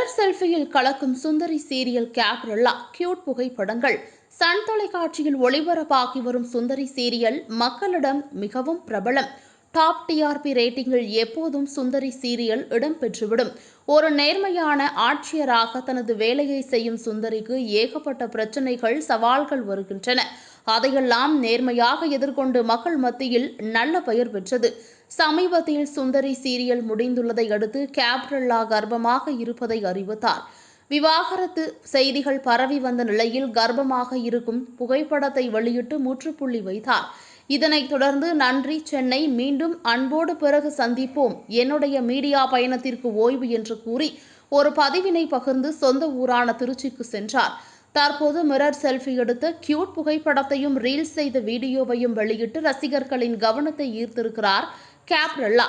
Mirror செல்ஃபியில் கலக்கும் Sundari serial Gabriella cute புகைப்படங்கள். சன் தொலைக்காட்சியில் ஒளிபரப்பாகி வரும் சுந்தரி சீரியல் மக்களிடம் மிகவும் பிரபலம். டாப் டிஆர்பி ரேட்டிங்கில் எப்போதும் சுந்தரி சீரியல் இடம்பெற்றுவிடும் ஒரு நேர்மையான ஆட்சியராக தனது வேலையை செய்யும் சுந்தரிக்கு ஏகப்பட்ட பிரச்சனைகள் சவால்கள் வருகின்றன. அதையெல்லாம் நேர்மையாக எதிர்கொண்டு மக்கள் மத்தியில் நல்ல பெயர் பெற்றது. சமீபத்தில் சுந்தரி சீரியல் முடிந்துள்ளதை அடுத்து கேப்ரல்லா கர்ப்பமாக இருப்பதை அறிவித்தார். விவாகரத்து செய்திகள் பரவி வந்த நிலையில் கர்ப்பமாக இருக்கும் புகைப்படத்தை வெளியிட்டு முற்றுப்புள்ளி வைத்தார். இதனைத் தொடர்ந்து நன்றி சென்னை மீண்டும் அன்போடு பிறகு சந்திப்போம். என்னுடைய மீடியா பயணத்திற்கு ஓய்வு என்று கூறி ஒரு பதிவினை பகிர்ந்து சொந்த ஊரான திருச்சிக்கு சென்றார். தற்போது மிரர் செல்ஃபி எடுத்த கியூட் புகைப்படத்தையும் ரீல்ஸ் செய்த வீடியோவையும் வெளியிட்டு ரசிகர்களின் கவனத்தை ஈர்த்திருக்கிறார் கேப்ரல்லா.